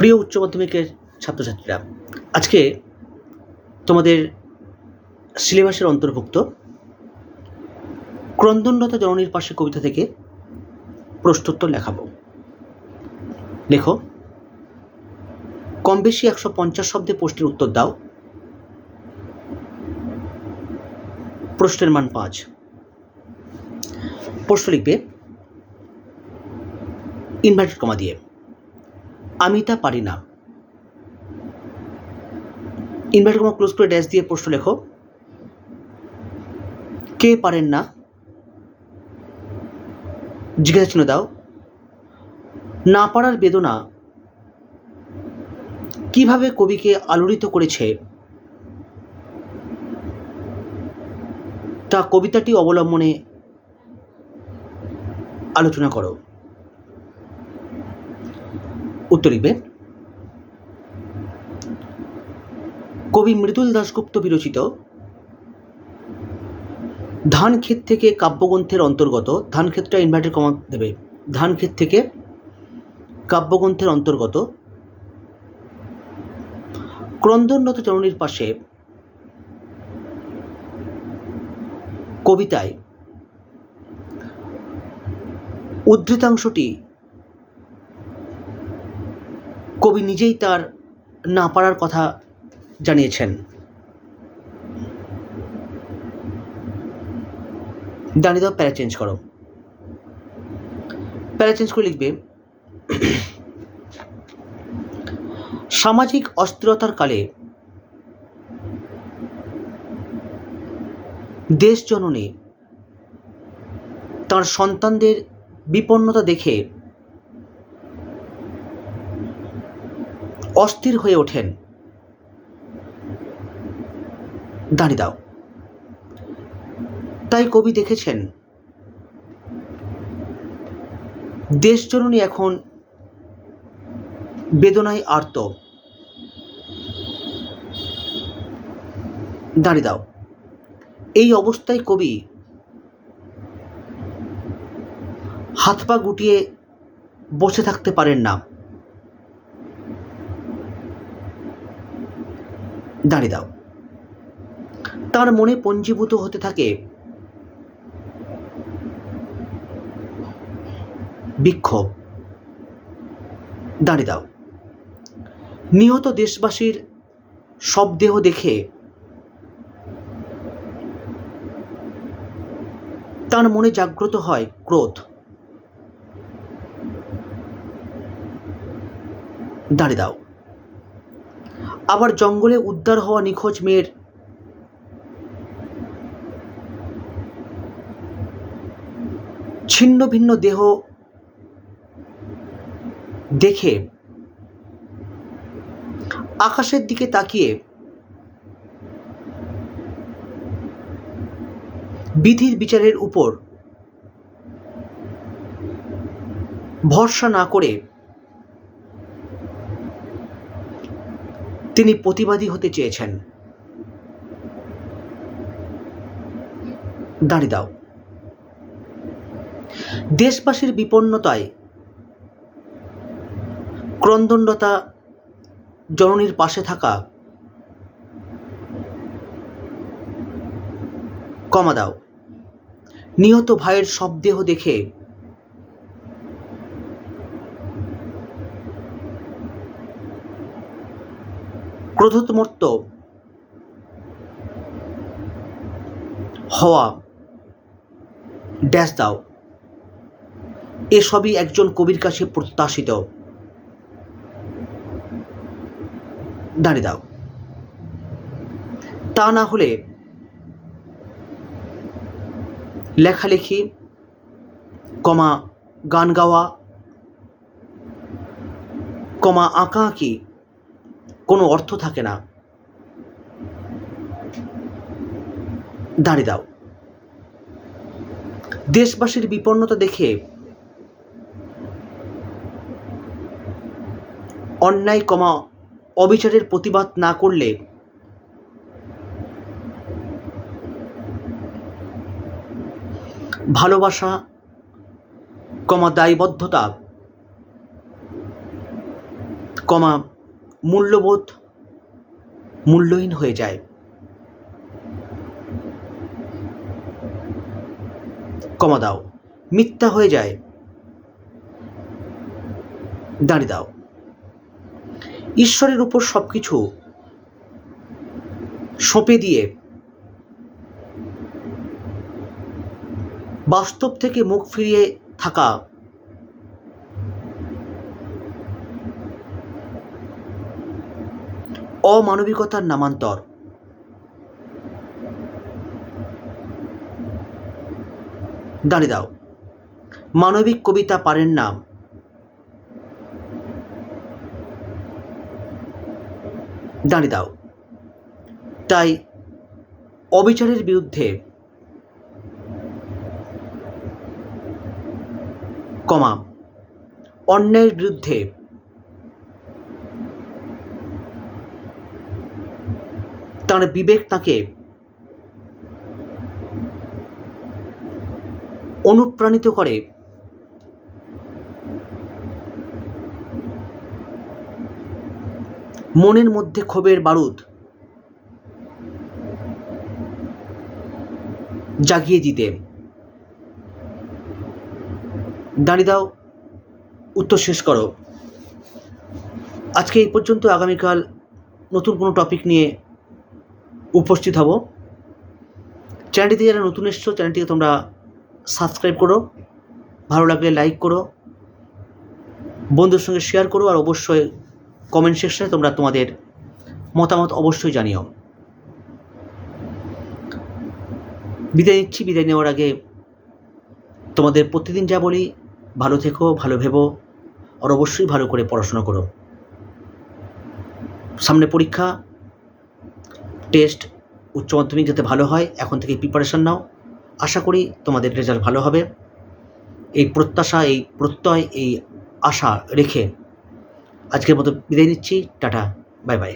প্রিয় উচ্চ মাধ্যমিকের ছাত্রছাত্রীরা, আজকে তোমাদের সিলেবাসের অন্তর্ভুক্ত ক্রন্দনরত জননীর পাশে কবিতা থেকে প্রশ্নোত্তর লেখাবো। লেখো কম বেশি একশো পঞ্চাশ শব্দে প্রশ্নের উত্তর দাও। প্রশ্নের মান পাঁচ। প্রশ্ন লিখবে, ইনভার্টেড কমা দিয়ে। আমি তা পারি না। ইনভার্টার কমা ক্লোজ করে ড্যাশ দিয়ে প্রশ্ন লেখো। কে পারেন না? জিজ্ঞাসা চিহ্ন দাও। না পারার বেদনা কীভাবে কবিকে আলোড়িত করেছে? তা কবিতাটি অবলম্বনে আলোচনা করো। উত্তর লিখবে কবি মৃদুল দাশগুপ্ত বিরচিত ধান ক্ষেত থেকে কাব্যগ্রন্থের অন্তর্গত ধান ক্ষেতটা ইনভার্টেড কমা দেবে ধান ক্ষেত থেকে কাব্যগ্রন্থের অন্তর্গত ক্রন্দনরত জননীর পাশে কবিতায় উদ্ধৃতাংশটি কবি নিজেই তার না পারার কথা জানিয়েছেন। দাঁড়িয়ে দাও প্যারা চেঞ্জ করো। প্যারা চেঞ্জ করে লিখবে, সামাজিক অস্থিরতার কালে দেশ জননী তার সন্তানদের বিপন্নতা দেখে অস্থির হয়ে ওঠেন। দাঁড়িয়ে দাও। তাই কবি দেখেছেন, দেশজননী এখন বেদনায় আর্ত। দাঁড়িয়ে দাও। এই অবস্থায় কবি হাত পা গুটিয়ে বসে থাকতে পারেন না। দাঁড়িয়ে দাও। তার মনে পঞ্জীভূত হতে থাকে বিক্ষোভ। দাঁড়িয়ে দাও। নিহত দেশবাসীর সব দেহ দেখে তার মনে জাগ্রত হয় ক্রোধ। দাঁড়িয়ে দাও। আবার জঙ্গলে উদ্ধার হওয়া নিখোঁজ মেয়ের। ছিন্ন ভিন্ন দেহ দেখে আকাশের দিকে তাকিয়ে বিধির বিচারের উপর ভরসা না করে তিনি প্রতিবাদী হতে চেয়েছেন। দাঁড়িয়ে দাও। দেশবাসীর বিপন্নতায় ক্রন্দনরতা জননীর পাশে থাকা কমা দাও। নিহত ভাইয়ের শবদেহ দেখে ক্রোধোন্মত্ত হওয়া, ড্যাশ দাও। এসবই একজন কবির কাছে প্রত্যাশিত। দাঁড়িয়ে দাও। তা না হলে লেখালেখি, কমা গান গাওয়া, কমা আঁকা আঁকি কোনো অর্থ থাকে না। দাঁড়িয়ে দাও। দেশবাসীর বিপন্নতা দেখে অন্যায় কমা অবিচারের প্রতিবাদ না করলে ভালোবাসা কমা দায়বদ্ধতা কমা মূল্যবোধ মূল্যহীন হয়ে যায়। কমা দাও, মিথ্যা হয়ে যায়। দাঁড়িয়ে দাও। ঈশ্বরের উপর সব কিছু সঁপে দিয়ে বাস্তব থেকে মুখ ফিরিয়ে থাকা অমানবিকতার নামান্তর। দাঁড়িয়ে দাও। মানবিক কবিতা পারেন নাম। দাঁড়িয়ে দাও। তাই অবিচারের বিরুদ্ধে কমা। অন্যায়ের বিরুদ্ধে তার বিবেক তাকে অনুপ্রাণিত করে। মনের মধ্যে ক্ষোভের বারুদ জাগিয়ে দিতে। দাঁড়িয়ে দাও, উত্তর শেষ করো। আজকে এই পর্যন্ত আগামীকাল নতুন কোনো টপিক নিয়ে উপস্থিত হব। চ্যানেলটিতে যারা নতুন এসছো, চ্যানেলটিকে তোমরা সাবস্ক্রাইব করো, ভালো লাগলে লাইক করো বন্ধুর সঙ্গে শেয়ার করো, আর অবশ্যই কমেন্ট সেকশনে তোমরা তোমাদের মতামত অবশ্যই জানিও। বিদায় নিচ্ছি, বিদায় নেওয়ার আগে তোমাদের প্রতিদিন যা বলি, ভালো থেকো, ভালো ভেবো, আর অবশ্যই ভালো করে পড়াশোনা করো। সামনে পরীক্ষা টেস্ট উচ্চ মাধ্যমিক যাতে ভালো হয়, এখন থেকে প্রিপারেশান নাও। আশা করি তোমাদের রেজাল্ট ভালো হবে। এই প্রত্যাশা, এই প্রত্যয়, এই আশা রেখে আজকের মতো বিদায় নিচ্ছি। Tata bye bye